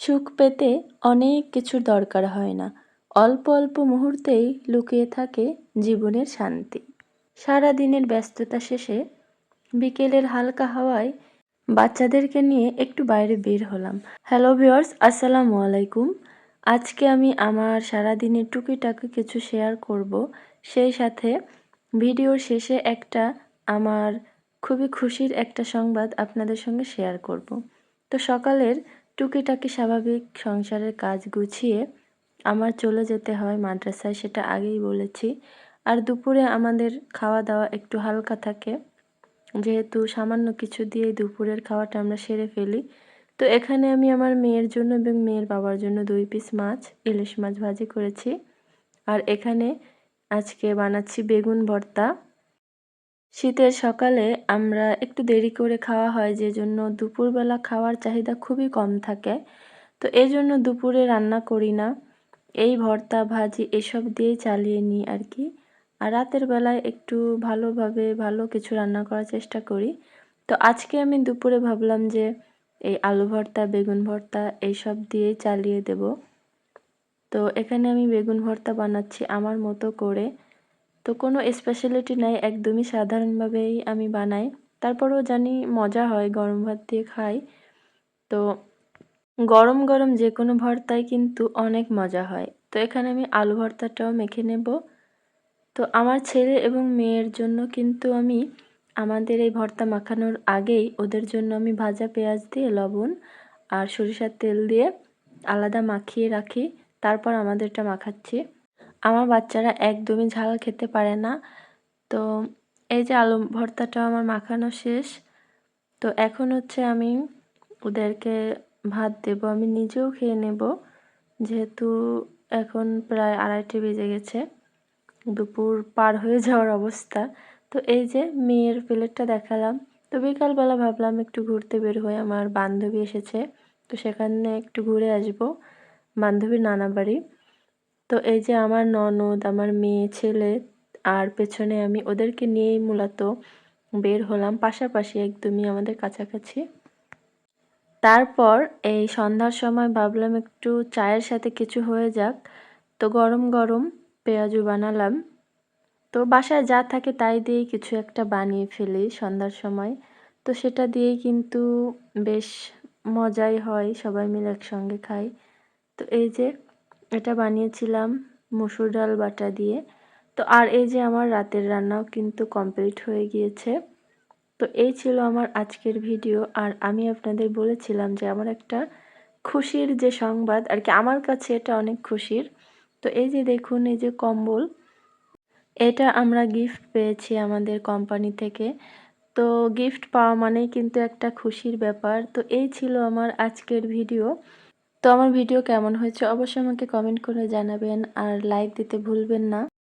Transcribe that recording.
সুখ পেতে অনেক কিছুর দরকার হয় না। অল্প অল্প মুহূর্তেই লুকিয়ে থাকে জীবনের শান্তি। সারা দিনের ব্যস্ততা শেষে বিকেলের হালকা হাওয়ায় বাচ্চাদেরকে নিয়ে একটু বাইরে বের হলাম। হ্যালো ভিওর্স আসসালামু আলাইকুম। আজকে আমি আমার সারা দিনের টুকিটাকি কিছু শেয়ার করব। সেই সাথে ভিডিওর শেষে একটা আমার খুবই খুশির একটা সংবাদ আপনাদের সঙ্গে শেয়ার করব। তো সকালের টুকিটাকি স্বাভাবিক সংসারের কাজ গুছিয়ে আমার চলে যেতে হয় মাদ্রাসায়, সেটা আগেই বলেছি। আর দুপুরে আমাদের খাওয়া দাওয়া একটু হালকা থাকে। যেহেতু সামান্য কিছু দিয়ে দুপুরের খাওয়াটা আমরা সেরে ফেলি। তো এখানে আমি আমার মেয়ের জন্য এবং মেয়ের বাবার জন্য দুই পিস মাছ, ইলিশ মাছ ভাজি করেছি। আর এখানে আজকে বানাচ্ছি বেগুন ভর্তা। শীতের সকালে আমরা একটু দেরি করে খাওয়া হয় যে জন্য দুপুরবেলা খাওয়ার চাহিদা খুবই কম থাকে। তো এই জন্য দুপুরে রান্না করি না। এই ভর্তা, ভাজি এসব দিয়েই চালিয়ে নিই আর কি আর রাতের বেলায় একটু ভালোভাবে ভালো কিছু রান্না করার চেষ্টা করি। তো আজকে আমি দুপুরে ভাবলাম যে এই আলু ভর্তা, বেগুন ভর্তা এইসব দিয়েই চালিয়ে দেব। তো এখানে আমি বেগুন ভর্তা বানাচ্ছি আমার মতো করে। তো কোনো স্পেশালিটি নাই, একদমই সাধারণভাবেই আমি বানাই। তারপরেও জানি মজা হয়, গরম ভাত দিয়ে খাই। তো গরম গরম যে কোনো ভর্তায় কিন্তু অনেক মজা হয়। তো এখানে আমি আলু ভর্তাটাও মেখে নেব। তো আমার ছেলে এবং মেয়ের জন্য কিন্তু আমি, আমাদের এই ভর্তা মাখানোর আগেই ওদের জন্য আমি ভাজা পেঁয়াজ দিয়ে, লবণ আর সরিষার তেল দিয়ে আলাদা মাখিয়ে রাখি। তারপর আমাদেরটা মাখাচ্ছি। আমার বাচ্চারা একদমই ঝাল খেতে পারে না। তো এই যে আলু ভর্তাটা আমার মাখানো শেষ। তো এখন হচ্ছে আমি ওদেরকে ভাত দেব, আমি নিজেও খেয়ে নেব। যেহেতু এখন প্রায় আড়াইটে বেজে গেছে, দুপুর পার হয়ে যাওয়ার অবস্থা। তো এই যে মেয়ের প্লেটটা দেখালাম। তো বিকালবেলা ভাবলাম একটু ঘুরতে বের হয়ে আমার বান্ধবী এসেছে। তো সেখানে একটু ঘুরে আসব, বান্ধবীর নানা বাড়ি। তো এই যে আমার ননদ, আমার মেয়ে, ছেলে আর পেছনে আমি ওদেরকে নিয়েই মূলত বের হলাম, পাশাপাশি একদমই আমাদের কাছাকাছি। তারপর এই সন্ধ্যার সময় ভাবলাম একটু চায়ের সাথে কিছু হয়ে যাক। তো গরম গরম পেঁয়াজু বানালাম। তো বাসায় যা থাকে তাই দিয়েই কিছু একটা বানিয়ে ফেলি সন্ধ্যার সময়। তো সেটা দিয়েই কিন্তু বেশ মজাই হয়, সবাই মিলে একসঙ্গে খাই। তো এই যে এটা বানিয়েছিলাম মসুর ডাল বাটা দিয়ে। তো আর এই যে আমার রাতের রান্নাও কিন্তু কমপ্লিট হয়ে গিয়েছে। তো এই ছিল আমার আজকের ভিডিও আর আমি আপনাদের বলেছিলাম যে আমার একটা খুশির যে সংবাদ, আর কি আমার কাছে এটা অনেক খুশির। তো এই যে দেখুন, এই যে কম্বল, এটা আমরা গিফট পেয়েছি আমাদের কোম্পানি থেকে। তো গিফট পাওয়া মানেই কিন্তু একটা খুশির ব্যাপার। তো এই ছিল আমার আজকের ভিডিও তো আমার ভিডিও কেমন হয়েছে অবশ্যই আমাকে কমেন্ট করে জানাবেন আর লাইক দিতে ভুলবেন না।